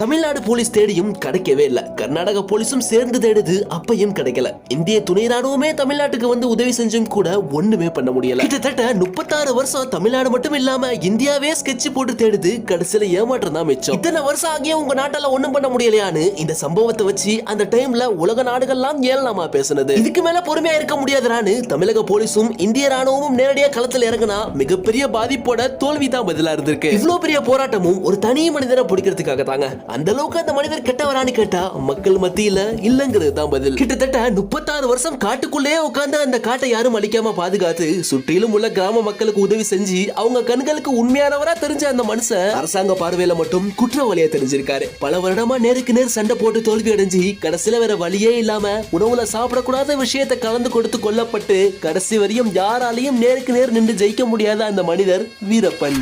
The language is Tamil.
தமிழ்நாடு போலீஸ் தேடியும் கிடைக்கவே இல்லை. கர்நாடக போலீஸும் சேர்ந்து தேடுது அப்பையும் கிடைக்கல. இந்திய துணை ராணுவமே தமிழ்நாட்டுக்கு வந்து உதவி செஞ்சும் கூட ஒண்ணுமே பண்ண முடியல. கிட்டத்தட்ட முப்பத்தாறு வருஷம் தமிழ்நாடு மட்டும் இல்லாம இந்தியாவே ஸ்கெட்ச் போட்டு தேடுது கடைசியில ஏமாற்றம் தான் மிச்சம். இத்தனை வருஷம் ஆகியும் உங்க நாட்டால ஒண்ணும் பண்ண முடியலையான்னு இந்த சம்பவத்தை வச்சு அந்த டைம்ல உலக நாடுகள்லாம் ஏளனமா பேசுனது. இதுக்கு மேல பொறுமையா இருக்க முடியாதுரான்னு தமிழக போலீஸும் இந்திய ராணுவமும் நேரடியா களத்துல இறங்கினா மிகப்பெரிய பாதிப்போட தோல்வி தான் பதிலா இருந்திருக்கு. இவ்வளவு பெரிய போராட்டமும் ஒரு தனி மனிதனை பிடிக்கிறதுக்காக தாங்க அந்த அளவுக்கு அந்த மனிதர் கெட்டவரான்னு கேட்டா மக்கள் மத்தியில இல்லங்கிறது தான் பதில். கிட்டத்தட்ட முப்பத்தாறு வருஷம் காட்டுக்குள்ளேயே உட்கார்ந்து அந்த காட்டை யாரும் அழிக்காம பாதுகாத்து சுற்றிலும் உள்ள கிராம மக்களுக்கு உதவி செஞ்சு அவங்க கண்களுக்கு உண்மையானவரா தெரிஞ்ச அந்த மனுஷன் அரசாங்க பார்வையில மட்டும் குற்றவாளியா தெரிஞ்சிருக்காரு. பல வருடமா நேருக்கு நேர் சண்டை போட்டு தோல்வி அடைஞ்சு கடைசியில வேற வழியே இல்லாம உணவுல சாப்பிடக்கூடாத விஷயத்தை கலந்து கொடுத்து கொல்லப்பட்டு கடைசி வரையும் யாராலையும் நேருக்கு நேர் நின்று ஜெயிக்க முடியாத அந்த மனிதர் வீரப்பன்.